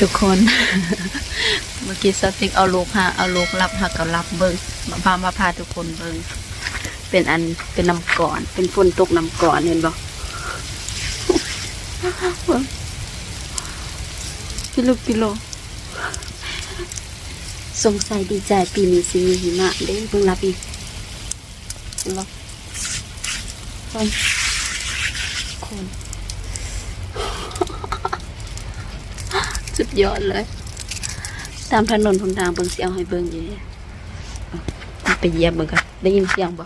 ทุกคน เมื่อกี้สติ๊กเอาลูกหาเอาลูกรับหักกับรับเบิงมาพามาพาทุกคนเบิงเป็นอันเป็นน้ำก่อน เป็นฝนตกน้ำก่อนเห็นบ่เบิ่งพี่ลูกพี่โลสงสัยดีใจปีนี้สิมีหิมะเด้เบิ่งรับอีกเห็นบ่คนคน สุดยอดเลย ตามถนนหนทางเบิ่งเสียงให้เบิ่งอยู่เนี่ไปเยียบเบิ่งกันได้ยินเสียงบ่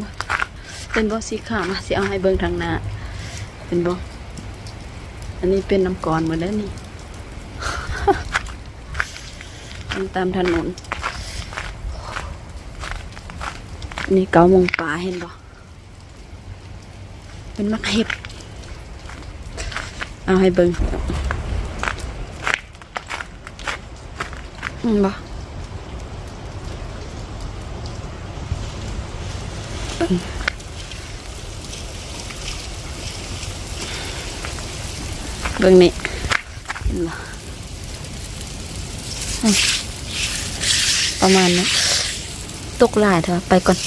บ่เป็นบ่สีขาวมาสิเอาให้เบิ่งทางหน้าเป็นบ่อันนี้เป็นน้ำกรอนหมดแล้วนี่ตามถนนนี่เก้ามงป่าเห็นบ่เป็นมักเห็บ เอาให้เบิ่งอืมบ่เบิ่งเบิ่งนี่เห็นบ่อืมประมาณนี้ตกหลายเถอะไปก่อน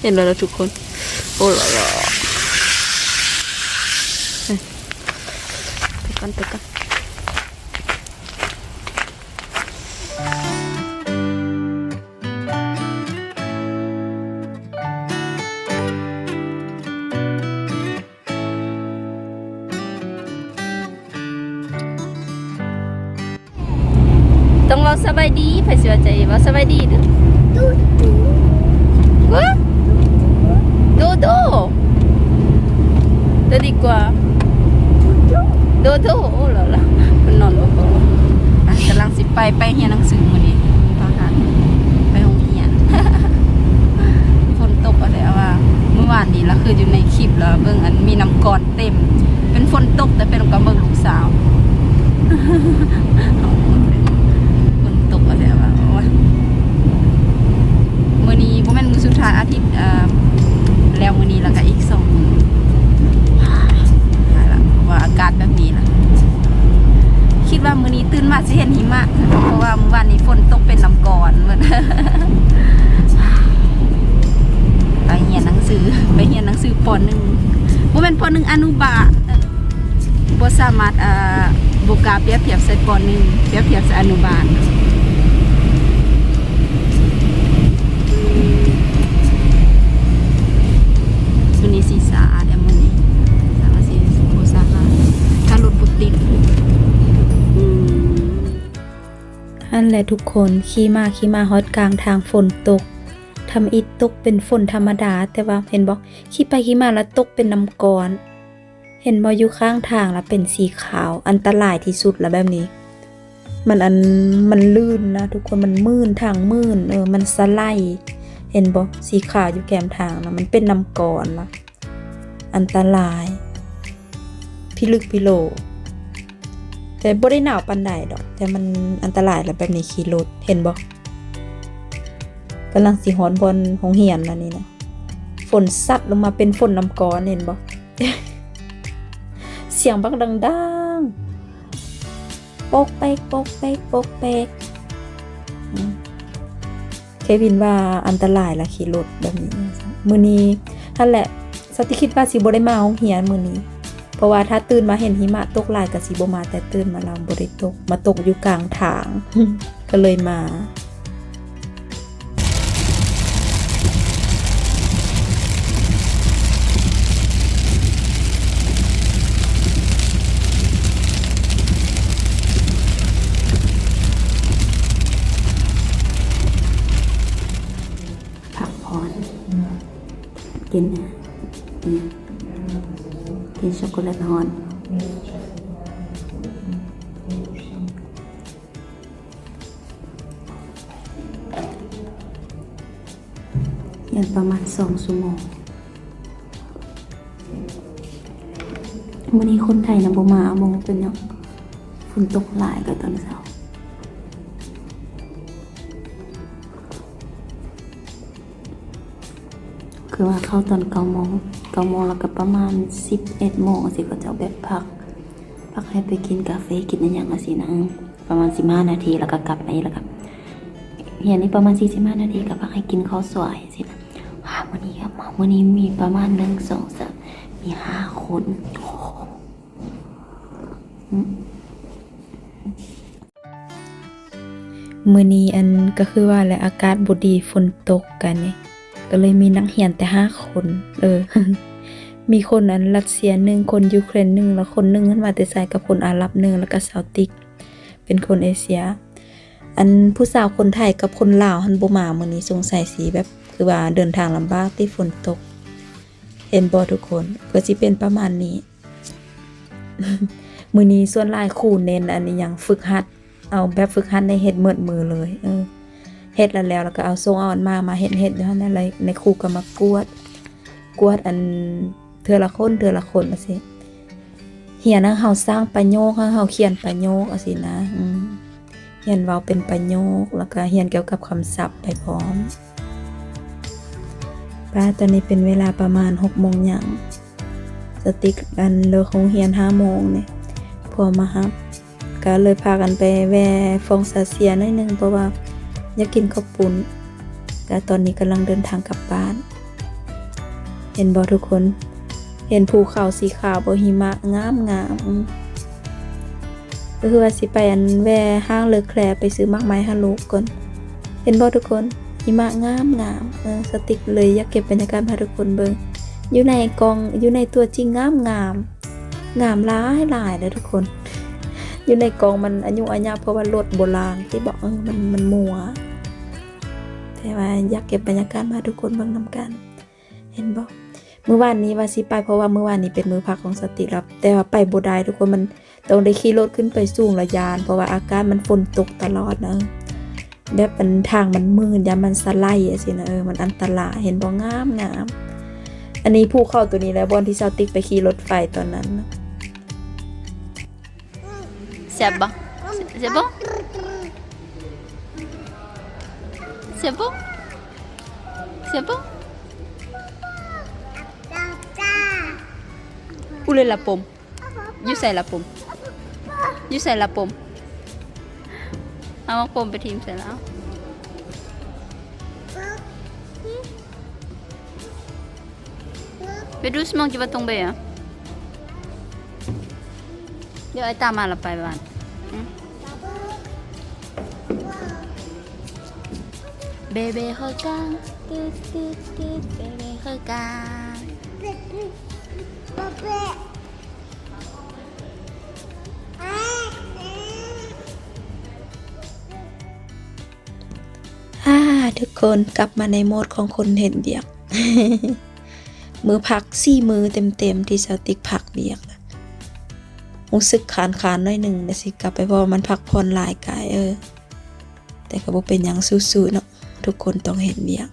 เห็นแล้วนะทุกคน โอ้ละ ละไปก่อนไปก่อนต้องเราสบายดีไผสิว่าใจว่าสบายดีเด้อดูดูวะดูดูดูดีกว่า ดูดูดูโอ้ล่ะล่ะมันนอนบ่บ่อะกำลังสิไปไปเฮียนหนังสือมื้อนี้พากันไปโรงเรียนฝนตกอะไรว่าเมื่อวานนี้ละคืออยู่ในคลิปแล้วเบิ่งอันมีน้ำกรอนเต็ม เป็นฝนตกแต่เป็นกับเบิ่งลูกสาว ฝนตกอะไรว่าโอ้ย มื่อนี้บ่แม่นมือสุดท้ายอาทิตย์เอ่อแล้วมื้อนี้แล้วก็อีกสองมื้อหายละเพราะว่าอากาศแบบนี้ล่ะ คิดว่ามื้อนี้ตื่นมา สิเห็นหิมะ เพราะว่าเมื่อวานนี้ฝนตกเป็นน้ำก่อนเหมือนไปเรียนหนังสือไปเรียนหนังสือป .1 บ่แม่นป .1 อนุบาลเอ่อบ่สามารถอ่าบุกาเปรียบเทียบใส่ป .1 เปรียบเทียบใส่อนุบาล และทุกคนขี่มาขี่มาฮอดกลางทางฝนตกทำอิดตกเป็นฝนธรรมดา แต่ว่าเห็นบอกขี่ไปขี่มาแล้วตกเป็นน้ำกรอน เห็นบออยู่ข้างทางแล้วเป็นสีขาวอันตรายที่สุดแล้วแบบนี้ มันอันมันลื่นนะทุกคนมันมื่นทางมื่นเออมันสไลด์เห็นบอกสีขาวอยู่แกมทางนะมันเป็นน้ำกรอนละอันตราย พิลึกพิโล แต่บ่ได้หนาวปานใดดอก แต่มันอันตรายแล้วแบบนี้ขี่รถเห็นบ่กำลังสิฮอนบนหงเหียนแล้วนี่นะฝนซัดลงมาเป็นฝนน้ำก้อนเห็นบ่เสียงบักดังๆโปกเปกปกเปกปกเปกเควินว่าอันตรายละขี่รถแบบนี้ มือนี้นั่นแหละสติคิดว่าสิบ่ได้มาหงเหียนมือนี้ ราะว่าถ้าตื่นมาเห็นหิมะตกลายกับสีบมาแต่ตื่นมาเราบริตก มาตกอยู่กลางทาง ก็เลยมา และนอน ยันประมาณสองชั่วโมงวันนี้คนไทยนะบ่มาเอาโมงเป็นเนาะฝนตกหลายกับตอนเช้า คือว่าเข้าตอนเก้าโมงเก้าโมงแล้วก็ประมาณสิบเอ็ดโมงสิก็จะแบบพัก พักให้ไปกินกาแฟกินอะไรอย่างสินะประมาณสิบห้านาทีแล้วก็กลับไปแล้วก็เฮียนี่ประมาณสี่สิบห้านาทีก็พักให้กินข้าวสวยสินะว้าวันนี้ครับวันนี้มีประมาณหนึ่งสองสามมีห้าคนโอ้โหอืมมื้อนี้อันก็คือว่าแหละอากาศบ่ดีฝนตกกันเนี่ย ก็เลยมีนักเรียนแต่ห้าคน เออ มีคนอันรัสเซียหนึ่งคนยูเครนหนึ่งแล้วคนหนึ่งขึ้นมาแต่ใส่กับคนอาหรับหนึ่งแล้วก็ซาติก เป็นคนเอเชีย อันผู้สาวคนไทยกับคนลาวหันบ่มามื้อนี้สงสัยสีแบบ คือว่าเดินทางลำบากที่ฝนตก เห็นบ่ทุกคนก็สิเป็นประมาณนี้มือนี้ส่วนลายครูเน้นอันนี้ยังฝึกหัด เอาแบบฝึกหัดในเฮ็ดเมิดมือเลย เออ เฮ็ดแล้วแล้วแล้วก็เอาทรงอาอันมามาเฮ็ดเฮ็ดอยู่นั่นเลยในครูก็มากวด กวดอันเทื่อละคนเทื่อละคนว่าซี่เฮียนเฮาสร้างประโยคเฮาเขียนประโยคอะสินะอืมเฮียนเว้าเป็นประโยคแล้วก็เฮียนเกี่ยวกับคำศัพท์ไปพร้อมป้าตอนนี้เป็นเวลาประมาณ6โมงยังสติกันเลิกโรงเรียน5โมงเนี่ยพอมารับ ก็เลยพากันไปแวะฟองซาเซียน่อยหนึงเพราะว่า อยากกินข้าวปุ้น แต่ตอนนี้กำลังเดินทางกลับบ้าน เห็นบอทุกคน เห็นภูเขาสีขาวบหิมะงามงามก็คือว่าสิไปอันแวห้างเลอแคลไปซื้อมากไม้ฮัลโหลกก่อน เห็นบอทุกคนหิมะงามงามเออสติกเลยอยากเก็บบรรยากาศให้ทุกคนเบิงอยู่ในกองอยู่ในตัวจริงงามงามงามหลายหลายเลยทุกคน อยู่ในกองมันอายุอายาเพราะว่ารถโบราณที่บอกเออมันมันมัวแต่ว่าอยากเก็บบรรยากาศมาทุกคนบิ่งนำกัน เห็นบอกเมื่อวานนี้ว่าสิไปเพราะว่าเมื่อวานนี้เป็นมือพักของสติรับ แต่ว่าไปบ่ได้ทุกคนมันต้องได้ขี่รถขึ้นไปสูงระยาน เพราะว่าอากาศมันฝนตกตลอดนะแบบมันทางมันมืดยามมันสไลด์อะสินะเออมันอันตรายเห็นบ่งามงามอันนี้ผู้เข้าตัวนี้แล้วบอนที่เซาติกไปขี่รถไฟตอนนั้นนะ C'est bon C'est bon C'est bon C'est bon Où est la pomme You say la pomme You say la pomme เอามาปมไปทีมเสร็จแล้ว Fais doucement, tu vas tomber. Hein. เดี๋ยวไอ้ตามมาเราไปบ้านเบเบ้เขากางตึ๊ดตึ๊ดตึ๊ดเบเบ้เขากางฮ่าทุกคนกลับมาในโหมดของคนเห็นเบียกมือพักสี่มือเต็มๆที่เซาติกพักเบียก รู้สึกขานขานหน้อยหนึ่งนะสิกลับไปเพราะมันพักผ่อนหลายกายเออ แต่ก็บ่เป็นหยังสู้ๆเนาะทุกคนต้องเห็นเบียก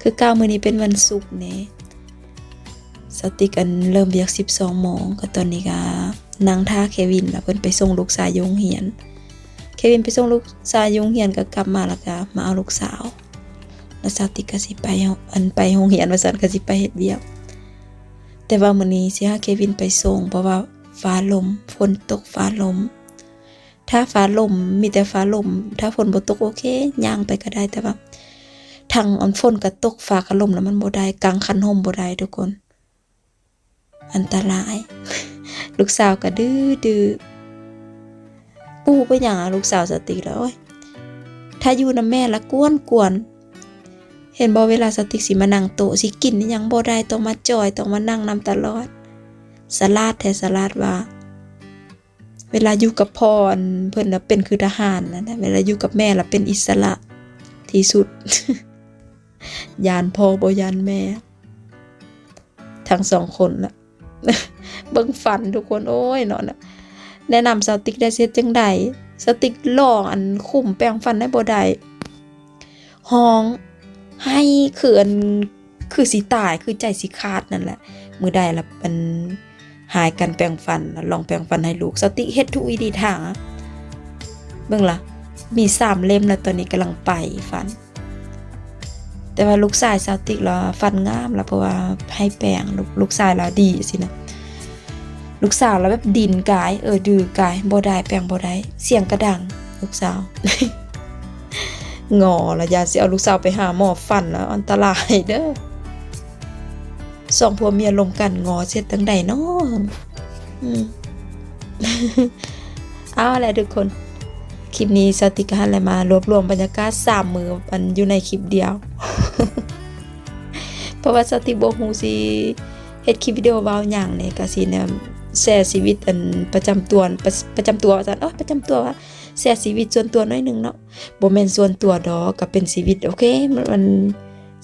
คือก้าวมือนี้เป็นวันศุกร์เนี่ยสติกันเริ่มเบียก12โมงก็ตอนนี้ก็นั่งท่าเควินแล้วเพิ่นไปส่งลูกสาวยงเหียน เควินไปส่งลูกชายงเรียนก็กลับมาแล้วก็มาเอาลูกสาวแล้วสติก็สิไปอันไปโรงเรียนว่าซั่นก็สิไปเฮ็ดเวียกแต่ว่ามื้อนี้สิหาเควินไปส่งเพราะว่า ฟ้าลมฝนตกฟ้าลม ถ้าฟ้าลมมีแต่ฟ้าลม ถ้าฝนบ่ตกโอเคย่างไปก็ได้แต่ว่าทางอันฝนก็ตกฟ้าก็ลมแล้วมันบ่ได้กางคันห่มบ่ได้ทุกคน อันตราย ลูกสาวก็ดื้อดื้อปู่ไปอย่างลูกสาวสติแล้วโอ้ถ้าอยู่นำแม่ละกวนกวนเห็นบ่เวลาสติสิมานั่งโตสิกินอิหยังบ่ได้ต้องมาจอยต้องมานั่งนำตลอด สลาดแท้สลาดว่า เวลาอยู่กับพ่อนเพิ่นน่ะเป็นคือทหารนะเวลาอยู่กับแม่ละเป็นอิสระที่สุด ยานพ่อบยานแม่ ทั้งสองคนละเบิ่งฟันทุกคนโอ้ยเนาะนะแนะนำสติกได้เสียจังใดสติกล่ออันคุ้มแปรงฟันได้บ่ได้ห้องให้คืออันคือสิตายคือใจสิขาดนั่นแหละ มือใดละมัน หายกันแปรงฟัน ลองแปรงฟันให้ลูก สติเฮ็ดทุกวิธีทางอะเบิ่งล่ะมีสามเล่มแล้วตอนนี้กำลังไปฟัน แต่ว่าลูกชายสาติกเราฟันงามแล้วเพราะว่าให้แปลงลูกลูกชายเราดีสินะลูกสาวเราแบบดินกาย เออดื้อกายบ่ได้แปลงบ่ได้เสียงกระดัง ลูกสาวงอละยาสิเอาลูกสาวไปหาหมอฟันแล้วอันตรายเด้อ สองผัวเมียลมกันงอเสร็จตั้งใดเนาะอืมเอาแหละทุกคน คลิปนี้สติกหันอะไรมารวบรวมบรรยากาศสามมือมันอยู่ในคลิปเดียว เพราะว่าสติบ่ฮู้สิเฮ็ดคลิปวิดีโอเว้าหยังเนี่ยก็สิเนี่ยแชร์ชีวิตอันประจำตัวประประจำตัวว่าซั่นเออประจำตัวว่าแชร์ชีวิตส่วนตัวน้อยหนึ่งเนาะโบ่แมนส่วนตัวดอกก็เป็นชีวิตโอเคมันมัน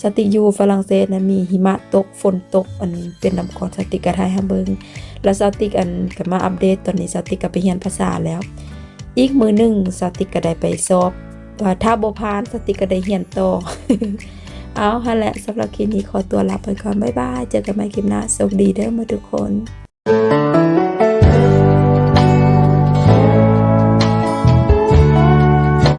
สติยูฝรั่งเศสนะมีหิมะตกฝนตกอันเป็นนำก่อนสติกก็ถ่ายให้เบิงแล้วสติกอันก็มาอัปเดตตอนนี้สติกก็ไปเรียนภาษาแล้ว อีกมือหนึ่งสติกก็ได้ไปสอบว่าถ้าบ่ผ่านสติกก็ได้เรียนต่อเอาฮะแหละสำหรับคลิปนี้ขอตัวลาไปก่อนบ๊ายบายเจอกันใหม่คลิปหน้าสวัสดีเด้อมาทุกคน